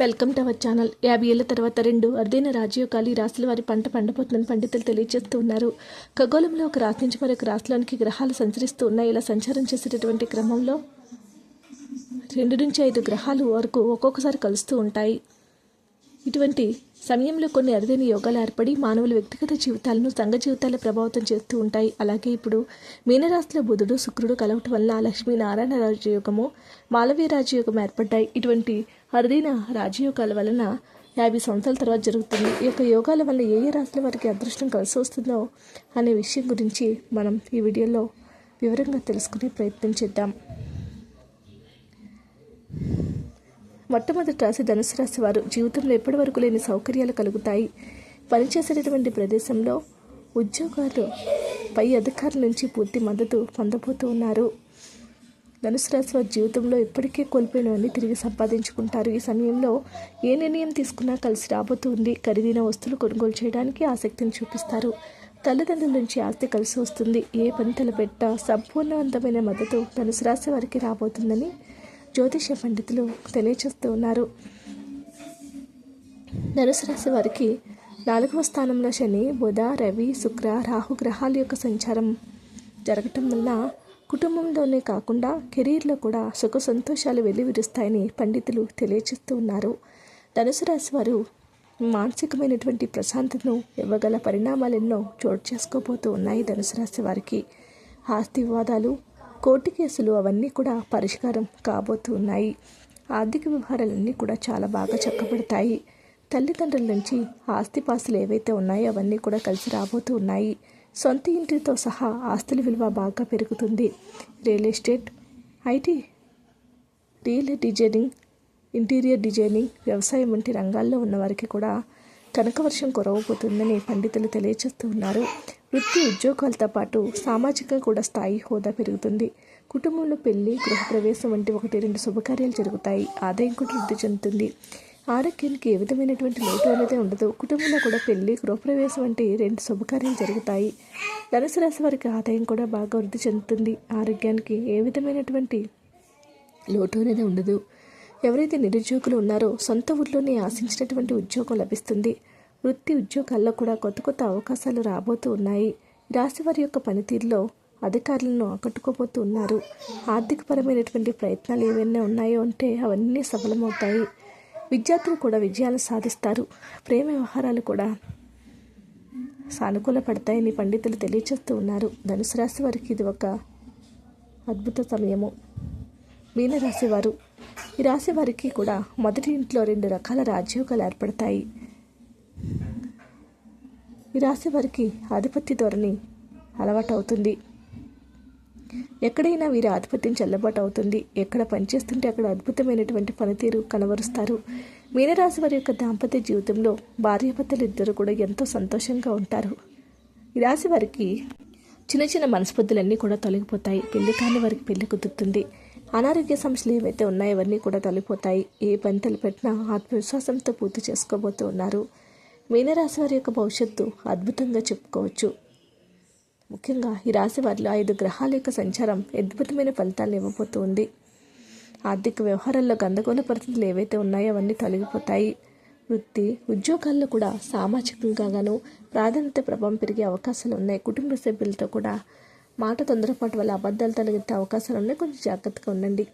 Welcome to our channel. యాభై ఏళ్ళ తర్వాత రెండు అరుదైన రాజయోగాలు ఈ రాశుల వారి పంట పండబోతుందని పండితులు తెలియజేస్తూ ఉన్నారు. ఖగోళంలో ఒక రాశి నుంచి మరొక రాశిలోనికి గ్రహాలు సంచరిస్తూ ఉన్నాయి. ఇలా సంచారం చేసేటటువంటి క్రమంలో రెండు నుంచి ఐదు గ్రహాలు వరకు ఒక్కొక్కసారి కలుస్తూ ఉంటాయి. ఇటువంటి సమయంలో కొన్ని అరుదైన యోగాలు ఏర్పడి మానవుల వ్యక్తిగత జీవితాలను సంఘ జీవితాలను ప్రభావితం చేస్తూ ఉంటాయి. అలాగే ఇప్పుడు మీనరాశిలో బుధుడు శుక్రుడు కలవటం వల్ల లక్ష్మీనారాయణ రాజయోగము మాలవీయ రాజయోగం ఏర్పడ్డాయి. ఇటువంటి అరుదైన రాజయోగాల వలన యాభై సంవత్సరాల తర్వాత జరుగుతుంది. ఈ యొక్క యోగాల వల్ల ఏ ఏ రాశుల వారికి అదృష్టం కలిసి వస్తుందో అనే విషయం గురించి మనం ఈ వీడియోలో వివరంగా తెలుసుకునే ప్రయత్నం చేద్దాం. మొట్టమొదటి రాశి ధనుసు రాశి వారు జీవితంలో ఎప్పటి వరకు లేని సౌకర్యాలు కలుగుతాయి. పనిచేసేటటువంటి ప్రదేశంలో ఉద్యోగాలు పై అధికారుల నుంచి పూర్తి మద్దతు పొందబోతూ ఉన్నారు ధనుసు రాశి వారి జీవితంలో ఇప్పటికే కోల్పోయినవన్నీ తిరిగి సంపాదించుకుంటారు. ఈ సమయంలో ఏ నిర్ణయం తీసుకున్నా కలిసి రాబోతుంది. ఖరీదైన వస్తువులు కొనుగోలు చేయడానికి ఆసక్తిని చూపిస్తారు. తల్లిదండ్రుల నుంచి ఆస్తి కలిసి వస్తుంది. ఏ పని తలపెట్ట సంపూర్ణవంతమైన మద్దతు ధనుసు రాశి వారికి రాబోతుందని జ్యోతిష పండితులు తెలియచేస్తూ ఉన్నారు. ధనుసు రాశి వారికి నాలుగవ స్థానంలో శని బుధ రవి శుక్ర రాహు గ్రహాల యొక్క సంచారం జరగటం వల్ల కుటుంబంలోనే కాకుండా కెరీర్లో కూడా సుఖ సంతోషాలు వెల్లివిరుస్తాయని పండితులు తెలియజేస్తూ ఉన్నారు. ధనుసు రాశి వారు మానసికమైనటువంటి ప్రశాంతతను ఇవ్వగల పరిణామాలెన్నో చోటు చేసుకోబోతూ ఉన్నాయి ధనుసు రాశి వారికి. ఆస్తి వివాదాలు కోర్టు కేసులు అవన్నీ కూడా పరిష్కారం కాబోతూ ఉన్నాయి. ఆర్థిక వ్యవహారాలన్నీ కూడా చాలా బాగా చక్కబడతాయి. తల్లిదండ్రుల నుంచి ఆస్తిపాస్తులు ఏవైతే ఉన్నాయో అవన్నీ కూడా కలిసి రాబోతూ ఉన్నాయి. సొంత ఇంటితో సహా ఆస్తుల విలువ బాగా పెరుగుతుంది. Real estate IT real designing interior designing వ్యవసాయం వంటి రంగాల్లో ఉన్నవారికి కూడా కనకవర్షం కురవబోతుందని పండితులు తెలియజేస్తూ ఉన్నారు. వృత్తి ఉద్యోగాలతో పాటు సామాజికంగా కూడా స్థాయి హోదా పెరుగుతుంది. కుటుంబంలో పెళ్ళి గృహప్రవేశం వంటి ఒకటి రెండు శుభకార్యాలు జరుగుతాయి. ఆదాయం కూడా వృద్ధి చెందుతుంది. ఆరోగ్యానికి ఏ విధమైనటువంటి లోటు అనేది ఉండదు. కుటుంబంలో కూడా పెళ్ళి గృహప్రవేశం వంటి రెండు శుభకార్యాలు జరుగుతాయి. ధనుసు రాశి వారికి ఆదాయం కూడా బాగా వృద్ధి చెందుతుంది. ఆరోగ్యానికి ఏ విధమైనటువంటి లోటు అనేది ఉండదు. ఎవరైతే నిరుద్యోగులు ఉన్నారో సొంత ఊర్లోనే ఆశించినటువంటి ఉద్యోగం లభిస్తుంది. వృత్తి ఉద్యోగాల్లో కూడా కొత్త కొత్త అవకాశాలు రాబోతూ ఉన్నాయి. రాశి వారి యొక్క పనితీరులో అధికారులను ఆకట్టుకోబోతూ ఉన్నారు. ఆర్థికపరమైనటువంటి ప్రయత్నాలు ఏవైనా ఉన్నాయో అంటే అవన్నీ సఫలమవుతాయి. విద్యార్థులు కూడా విజయాలు సాధిస్తారు. ప్రేమ వ్యవహారాలు కూడా సానుకూల పడతాయని పండితులు తెలియచేస్తూ ఉన్నారు. ధనుసు రాశి వారికి ఇది ఒక అద్భుత సమయము. మీనరాశి వారు ఈ రాశి వారికి కూడా మొదటి ఇంట్లో రెండు రకాల రాజ్యోగాలు ఏర్పడతాయి. ఈ రాశి వారికి ఆధిపత్య ధోరణి అలవాటు అవుతుంది ఎక్కడైనా వీరి ఆధిపత్యం చెల్లబాటు అవుతుంది ఎక్కడ పనిచేస్తుంటే అక్కడ అద్భుతమైనటువంటి పనితీరు కనబరుస్తారు. మీనరాశి వారి యొక్క దాంపత్య జీవితంలో భార్యాభర్తలు ఇద్దరు కూడా ఎంతో సంతోషంగా ఉంటారు. ఈ రాశి వారికి చిన్న చిన్న మనస్పర్ధలన్నీ కూడా తొలగిపోతాయి. పెళ్ళి కాని వారికి పెళ్ళి కుదురుతుంది. అనారోగ్య సమస్యలు ఏవైతే ఉన్నాయో అవన్నీ కూడా తొలగిపోతాయి. ఏ పని తలపెట్టినా ఆత్మవిశ్వాసంతో పూర్తి చేసుకోబోతూ ఉన్నారు మీనరాశి వారి యొక్క భవిష్యత్తు అద్భుతంగా చెప్పుకోవచ్చు. ముఖ్యంగా ఈ రాశి వారిలో ఐదు గ్రహాల యొక్క సంచారం అద్భుతమైన ఫలితాలు ఇవ్వబోతూ ఉంది ఆర్థిక వ్యవహారాల్లో గందరగోళ పరిస్థితులు ఏవైతే ఉన్నాయో అవన్నీ తొలగిపోతాయి. వృత్తి ఉద్యోగాల్లో కూడా సామాజికంగా గాను ప్రాధాన్యత ప్రభావం పెరిగే అవకాశాలు ఉన్నాయి. కుటుంబ సభ్యులతో కూడా మాట తొందరపాటు వల్ల అబద్ధాలు తొలగితే అవకాశాలు ఉన్నాయి. కొంచెం జాగ్రత్తగా ఉండండి.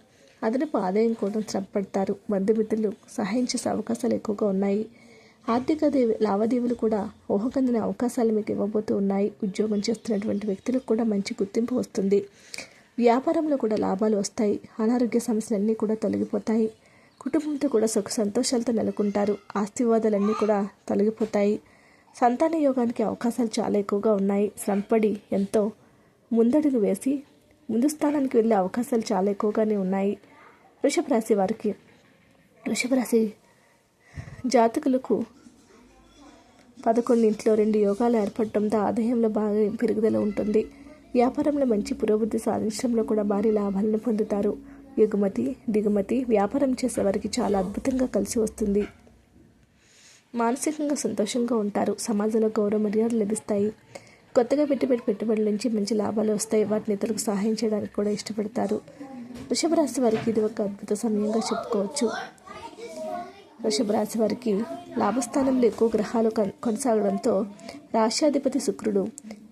అదనపు ఆదాయం కోసం శ్రమపడతారు. బంధుమిత్రులు సహాయం చేసే అవకాశాలు ఎక్కువగా ఉన్నాయి. ఆర్థిక లావాదేవీలు కూడా ఊహకందిన అవకాశాలు మీకు ఇవ్వబోతూ ఉన్నాయి. ఉద్యోగం చేస్తున్నటువంటి వ్యక్తులకు కూడా మంచి గుర్తింపు వస్తుంది. వ్యాపారంలో కూడా లాభాలు వస్తాయి. అనారోగ్య సమస్యలన్నీ కూడా తొలగిపోతాయి. కుటుంబంతో కూడా సుఖ సంతోషాలతో నెలకొంటారు. ఆస్తివాదాలన్నీ కూడా తొలగిపోతాయి. సంతాన యోగానికి అవకాశాలు చాలా ఎక్కువగా ఉన్నాయి. శ్రమపడి ఎంతో ముందడుగు వేసి ముందు స్థానానికి వెళ్ళే అవకాశాలు చాలా ఎక్కువగానే ఉన్నాయి. వృషభ రాశి వారికి వృషభ రాశి జాతకులకు పదకొండింట్లో రెండు యోగాలు ఏర్పడటంతో ఆదాయంలో బాగా పెరుగుదల ఉంటుంది. వ్యాపారంలో మంచి పురోభివృద్ధి సాధించడంలో కూడా భారీ లాభాలను పొందుతారు. ఎగుమతి దిగుమతి వ్యాపారం చేసేవారికి చాలా అద్భుతంగా కలిసి వస్తుంది. మానసికంగా సంతోషంగా ఉంటారు. సమాజంలో గౌరవ మర్యాదలు లభిస్తాయి. కొత్తగా పెట్టుబడి పెట్టుబడుల నుంచి మంచి లాభాలు వస్తాయి. వాటిని ఇతరులకు సహాయం చేయడానికి కూడా ఇష్టపడతారు. వృషభ రాశి వారికి ఇది ఒక అద్భుత సమయంగా చెప్పుకోవచ్చు. వృషభరాశి వారికి లాభస్థానంలో ఎక్కువ గ్రహాలు కొనసాగడంతో రాష్ట్రాధిపతి శుక్రుడు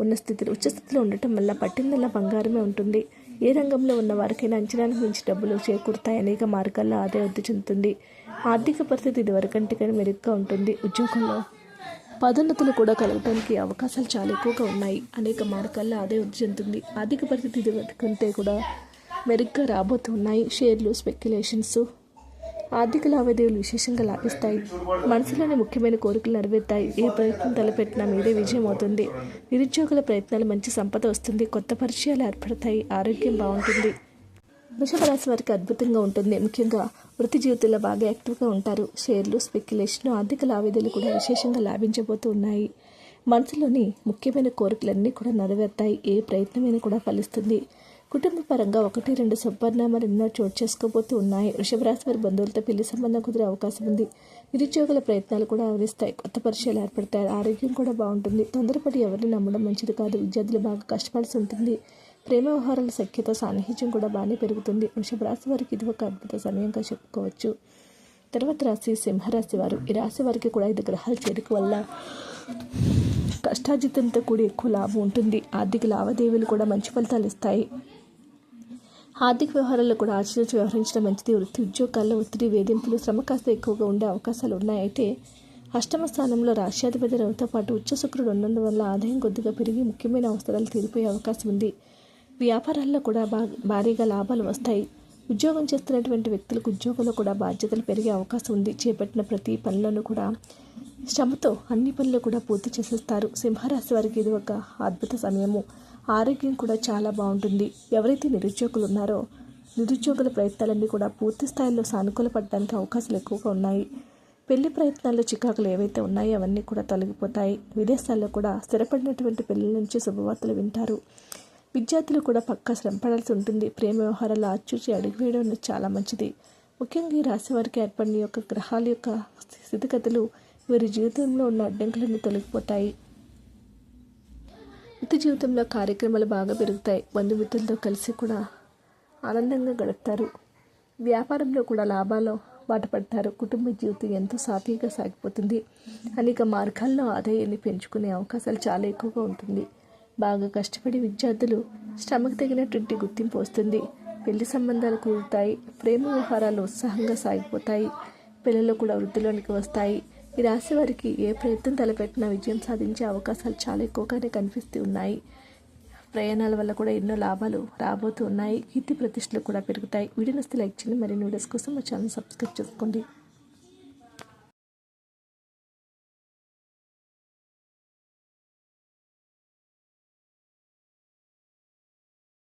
ఉన్న స్థితిలో ఉచ్చస్థితిలో ఉండటం వల్ల పట్టిందల్లా బంగారమే ఉంటుంది. ఏ రంగంలో ఉన్న వారికైనా అంచనానికి మించి డబ్బులు చేకూరుతాయి అనేక మార్గాల్లో ఆదాయ వృద్ధి చెందుతుంది. ఆర్థిక పరిస్థితి ఇదివరకంటికైనా మెరుగ్గా ఉంటుంది. ఉద్యోగంలో పదోన్నతులు కూడా కలగడానికి అవకాశాలు చాలా ఎక్కువగా ఉన్నాయి. అనేక మార్గాల్లో ఆదాయ వృద్ధి చెందుతుంది. ఆర్థిక పరిస్థితి ఇదివరకంటే కూడా మెరుగ్గా రాబోతున్నాయి. షేర్లు స్పెక్యులేషన్స్ ఆర్థిక లావాదేవీలు విశేషంగా లాభిస్తాయి. మనసులోని ముఖ్యమైన కోరికలు నెరవేరుతాయి. ఏ ప్రయత్నం తలపెట్టినా మీదే విజయం అవుతుంది. నిరుద్యోగుల ప్రయత్నాలు మంచి సంపద వస్తుంది. కొత్త పరిచయాలు ఏర్పడతాయి. ఆరోగ్యం బాగుంటుంది. వృషభరాశి వారికి అద్భుతంగా ఉంటుంది. ముఖ్యంగా వృత్తి జీవితంలో బాగా యాక్టివ్గా ఉంటారు. షేర్లు స్పెక్యులేషన్ ఆర్థిక లావాదేవీలు కూడా విశేషంగా లాభించబోతూ ఉన్నాయి. మనసులోని ముఖ్యమైన కోరికలన్నీ కూడా నెరవేరుతాయి. ఏ ప్రయత్నమైనా కూడా ఫలిస్తుంది. కుటుంబ పరంగా ఒకటి రెండు శుభపరిణామాలు ఎన్నో చోటు చేసుకోబోతూ ఉన్నాయి. వృషభరాశి వారి బంధువులతో పెళ్ళి సంబంధం కుదిరే అవకాశం ఉంది. నిరుద్యోగుల ప్రయత్నాలు కూడా ఆవరిస్తాయి. కొత్త పరిచయాలు ఏర్పడతాయి. ఆరోగ్యం కూడా బాగుంటుంది. తొందరపడి ఎవరిని నమ్మడం మంచిది కాదు. విద్యార్థులు బాగా కష్టపడాల్సి ఉంటుంది. ప్రేమ వ్యవహారాల సఖ్యత సాన్నిహిత్యం కూడా బాగానే పెరుగుతుంది. వృషభరాశి వారికి ఇది ఒక అద్భుత సమయంగా చెప్పుకోవచ్చు. తర్వాత రాశి సింహరాశి వారు. ఈ రాశి వారికి కూడా ఐదు గ్రహాల చేరిక వల్ల కష్టాజితంతో కూడి ఎక్కువ లాభం ఉంటుంది. ఆర్థిక లావాదేవీలు కూడా మంచి ఫలితాలు ఇస్తాయి. ఆర్థిక వ్యవహారాల్లో కూడా ఆచితూచి వ్యవహరించడం మంచిది వృత్తి ఉద్యోగాల్లో ఒత్తిడి వేధింపులు శ్రమ కాస్త ఎక్కువగా ఉండే అవకాశాలు ఉన్నాయి. అయితే అష్టమ స్థానంలో రాష్ట్రాధిపతి రవితో పాటు ఉచ్చ శుక్రుడు ఉన్నందువల్ల ఆదాయం కొద్దిగా పెరిగి ముఖ్యమైన అవసరాలు తీరిపోయే అవకాశం ఉంది. వ్యాపారాల్లో కూడా బా భారీగా లాభాలు వస్తాయి. ఉద్యోగం చేస్తున్నటువంటి వ్యక్తులకు ఉద్యోగంలో కూడా బాధ్యతలు పెరిగే అవకాశం ఉంది. చేపట్టిన ప్రతి పనులను కూడా శ్రమతో అన్ని పనులు కూడా పూర్తి చేసేస్తారు. సింహరాశి వారికి ఇది ఒక అద్భుత సమయము. ఆరోగ్యం కూడా చాలా బాగుంటుంది. ఎవరైతే నిరుద్యోగులు ఉన్నారో నిరుద్యోగుల ప్రయత్నాలన్నీ కూడా పూర్తి స్థాయిలో సానుకూలపడడానికి అవకాశాలు ఎక్కువగా ఉన్నాయి. పెళ్ళి ప్రయత్నాల్లో చికాకులు ఏవైతే ఉన్నాయో అవన్నీ కూడా తొలగిపోతాయి. విదేశాల్లో కూడా స్థిరపడినటువంటి పెళ్ళి నుంచి శుభవార్తలు వింటారు. విద్యార్థులు కూడా పక్కా శ్రమ పడాల్సి ఉంటుంది. ప్రేమ వ్యవహారాలు ఆచూచి అడుగు వేయడం చాలా మంచిది. ముఖ్యంగా ఈ రాశి వారికి ఏర్పడిన యొక్క గ్రహాల యొక్క స్థితిగతులు వీరి జీవితంలో ఉన్న అడ్డంకులన్నీ తొలగిపోతాయి. వృత్తి జీవితంలో కార్యక్రమాలు బాగా పెరుగుతాయి. బంధుమిత్రులతో కలిసి కూడా ఆనందంగా గడుపుతారు. వ్యాపారంలో కూడా లాభాలు బాటపడతారు. కుటుంబ జీవితం ఎంతో సాఫీగా సాగిపోతుంది. అనేక మార్గాల్లో ఆదాయాన్ని పెంచుకునే అవకాశాలు చాలా ఎక్కువగా ఉంటుంది. బాగా కష్టపడి విద్యార్థులు శ్రమకు తగినటువంటి గుర్తింపు వస్తుంది. పెళ్ళి సంబంధాలు కుదురుతాయి. ప్రేమ వ్యవహారాలు ఉత్సాహంగా సాగిపోతాయి. పిల్లలు కూడా వృద్ధిలోనికి వస్తాయి. ఈ రాశి వారికి ఏ ప్రయత్నం తలపెట్టినా విజయం సాధించే అవకాశాలు చాలా ఎక్కువగానే కనిపిస్తూ ఉన్నాయి. ప్రయాణాల వల్ల కూడా ఎన్నో లాభాలు రాబోతూ ఉన్నాయి. కీర్తి ప్రతిష్టలు కూడా పెరుగుతాయి. వీడియో నస్తే లైక్ చేయండి. మరిన్ని వీడియోస్ కోసం మా ఛానల్ సబ్స్క్రైబ్ చేసుకోండి.